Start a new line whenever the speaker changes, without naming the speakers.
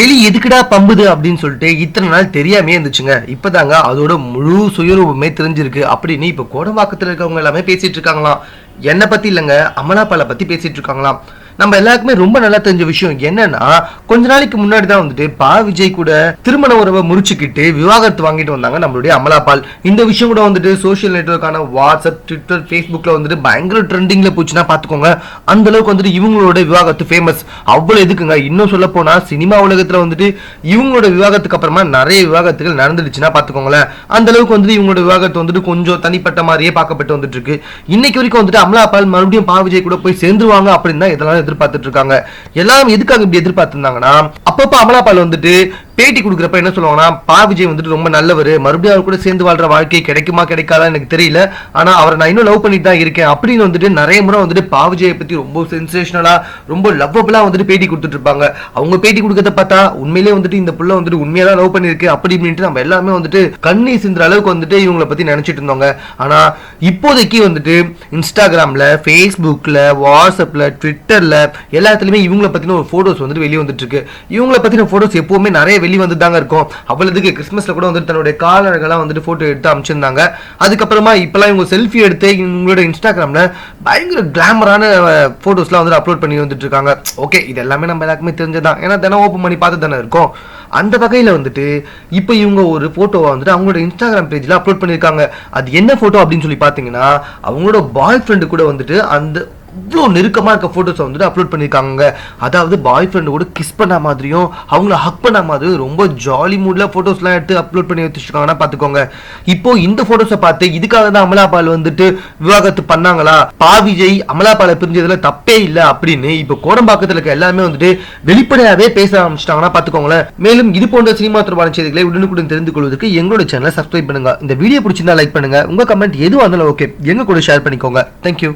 எலி எதுக்குடா பம்புது அப்படின்னு சொல்லிட்டு இத்தனை நாள் தெரியாமே இருந்துச்சுங்க. இப்பதாங்க அதோட முழு சுயரூபமே தெரிஞ்சிருக்கு. அப்படின்னு இப்ப கோடம்பாக்கத்துல இருக்கவங்க எல்லாமே பேசிட்டு இருக்காங்களாம். என்னை பத்தி இல்லைங்க அமலாப்பாலை பத்தி பேசிட்டு இருக்காங்களாம். நம்ம எல்லாருக்குமே ரொம்ப நல்லா தெரிஞ்ச விஷயம் என்னன்னா கொஞ்ச நாளைக்கு முன்னாடி தான் வந்துட்டு பா விஜய் கூட திருமண உறவை முறிச்சுக்கிட்டு விவாகரத்து வாங்கிட்டு வந்தாங்க நம்மளுடைய அமலாபால் இந்த விஷயம் கூட வந்துட்டு சோஷியல் நெட்வொர்க்கான வாட்ஸ்அப் ட்விட்டர் ஃபேஸ்புக்கில் வந்துட்டு பயங்கர ட்ரெண்டிங்ல போச்சுன்னா பார்த்துக்கோங்க. அந்த அளவுக்கு வந்துட்டு இவங்களோட விவாகரத்து ஃபேமஸ் அவ்வளோ எதுக்குங்க? இன்னும் சொல்ல போனா சினிமா உலகத்தில் வந்துட்டு இவங்களோட விவாகத்துக்கு அப்புறமா நிறைய விவாகத்துகள் நடந்துடுச்சுன்னா பார்த்துக்கோங்களேன். அந்த அளவுக்கு வந்துட்டு இவங்களோட விவாகரத்து வந்துட்டு கொஞ்சம் தனிப்பட்ட மாதிரியே பார்க்கப்பட்டு வந்துட்டு இருக்கு. இன்னைக்கு வரைக்கும் வந்துட்டு அமலாபால் மறுபடியும் பா விஜய் கூட போய் சேர்ந்துருவாங்க அப்படின்னு தான் இதெல்லாம் எதிர்பார்த்துட்டு இருக்காங்க. எல்லாரும் எதுக்காக இப்படி எதிர்பார்த்திருந்தாங்கன்னா அப்பப்போ அமலாபால் வந்துட்டு பேட்டி கொடுக்குறப்ப என்ன சொல்லுவாங்கன்னா பா விஜய் வந்துட்டு ரொம்ப நல்லவர். மறுபடியும் அவர் கூட சேர்ந்து வாழ்ற வாழ்க்கை கிடைக்குமா கிடைக்காதா எனக்கு தெரியல. ஆனால் அவரை நான் இன்னும் லவ் பண்ணிட்டு தான் இருக்கேன் அப்படின்னு வந்துட்டு நிறைய முறை வந்துட்டு பா விஜயை பற்றி ரொம்ப சென்சேஷனலாக ரொம்ப லவ்வபிளா வந்துட்டு பேட்டி கொடுத்துட்டு இருப்பாங்க. அவங்க பேட்டி கொடுக்கறத பார்த்தா உண்மையிலேயே வந்துட்டு இந்த புள்ள வந்துட்டு உண்மையாக தான் லவ் பண்ணியிருக்கு அப்படி இப்படின்ட்டு நம்ம எல்லாமே வந்துட்டு கண்ணீர் சிந்துற அளவுக்கு வந்துட்டு இவங்களை பற்றி நினச்சிட்டு இருந்தோங்க. ஆனால் இப்போதைக்கு வந்துட்டு இன்ஸ்டாகிராமில் ஃபேஸ்புக்கில் வாட்ஸ்அப்பில் ட்விட்டரில் எல்லாத்துலேயுமே இவங்களை பற்றின ஒரு ஃபோட்டோஸ் வந்துட்டு வெளியே வந்துட்டு இருக்கு. இவங்களை பற்றின ஃபோட்டோஸ் எப்போவுமே நிறைய வெளியே வந்து தாங்க இருக்கும். அவ்வளவுக்கு கிறிஸ்மஸ்ல கூட வந்துட்டு தன்னுடைய காலர்கள்லாம் வந்துட்டு போட்டோ எடுத்து அமைச்சிருந்தாங்க. அதுக்கப்புறமா இப்பெல்லாம் இவங்க செல்ஃபி எடுத்து இவங்களோட இன்ஸ்டாகிராம்ல பயங்கர கிளாமரான போட்டோஸ்லாம் வந்துட்டு அப்லோட் பண்ணி வந்துட்டு இருக்காங்க. ஓகே இது எல்லாமே நம்ம எல்லாருக்குமே தெரிஞ்சதான் ஏன்னா தினம் ஓப்பன் பண்ணி பார்த்து தானே இருக்கும். அந்த வகையில் வந்துட்டு இப்போ இவங்க ஒரு ஃபோட்டோவை வந்துட்டு அவங்களோட இன்ஸ்டாகிராம் பேஜில் அப்லோட் பண்ணியிருக்காங்க அது என்ன ஃபோட்டோ அப்படின்னு சொல்லி பார்த்தீங்கன்னா அவங்களோட பாய் ஃப்ரெண்டு கூட வந்துட்டு அந்த இவ்வளோ நெருக்கமாக இருக்க ஃபோட்டோஸை வந்துட்டு அப்லோட் பண்ணியிருக்காங்க அதாவது பாய் ஃப்ரெண்டு கூட கிஸ் பண்ண மாதிரியும் அவங்கள ஹக் பண்ண மாதிரியும் ரொம்ப ஜாலி மூடில் ஃபோட்டோஸ்லாம் எடுத்து அப்லோட் பண்ணி வச்சுருக்காங்கன்னா பார்த்துக்கோங்க இப்போ இந்த ஃபோட்டோஸை பார்த்து இதுக்காக தான் அமலாபால் வந்துட்டு விவாகரத்து பண்ணாங்களா? பா விஜய் அமலாபாலை பிரிஞ்சதுல தப்பே இல்லை அப்படின்னு இப்போ கோடம்பாக்கத்தில் இருக்க எல்லாமே வந்துட்டு வெளிப்படையாகவே பேச ஆரம்பிச்சிட்டாங்கன்னா பார்த்துக்கோங்களேன் மேலும் இது போன்ற சினிமா தொடர்பான செய்திகளை உடனுக்குடன் தெரிந்து கொள்வதற்கு எங்களோட சேனலை சப்ஸ்கிரைப் பண்ணுங்க. இந்த வீடியோ பிடிச்சிருந்தா லைக் பண்ணுங்க. உங்க கமெண்ட் எதுவாக இருந்தாலும் ஓகே எங்க கூட ஷேர் பண்ணிக்கோங்க. தேங்க்யூ